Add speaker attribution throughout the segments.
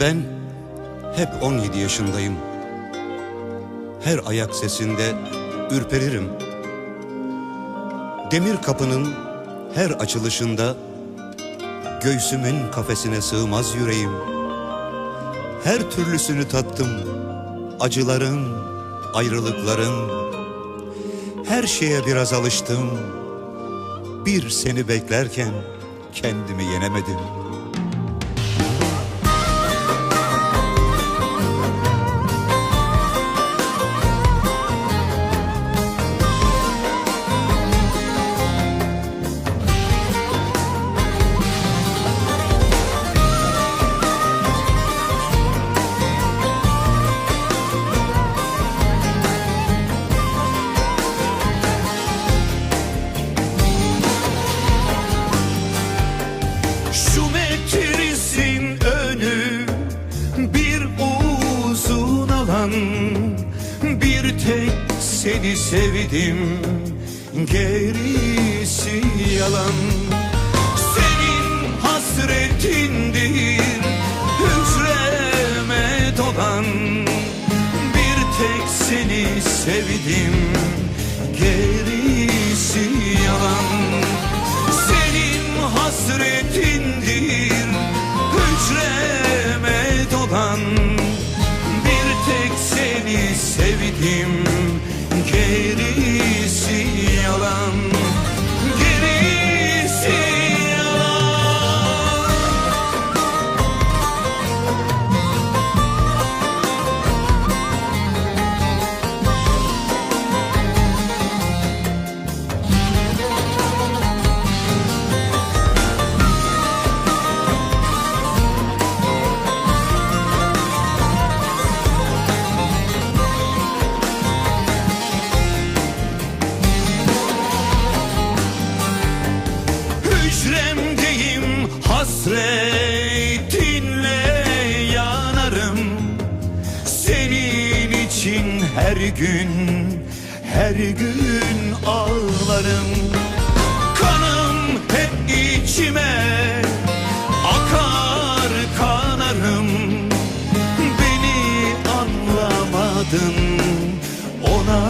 Speaker 1: Ben hep 17 yaşındayım. Her ayak sesinde ürperirim. Demir kapının her açılışında göğsümün kafesine sığmaz yüreğim. Her türlüsünü tattım. Acıların, ayrılıkların. Her şeye biraz alıştım. Bir seni beklerken kendimi yenemedim.
Speaker 2: Bir tek seni sevdim gerisi yalan. Senin hasretindir hücreme dolan. Bir tek seni sevdim gerisi yalan sevdim Hücremdeyim hasretinle yanarım. Senin için her gün her gün ağlarım. Kanım hep içime akar kanarım. Beni anlamadın ona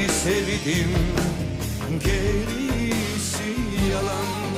Speaker 2: seni sevdim. Gerisi yalan.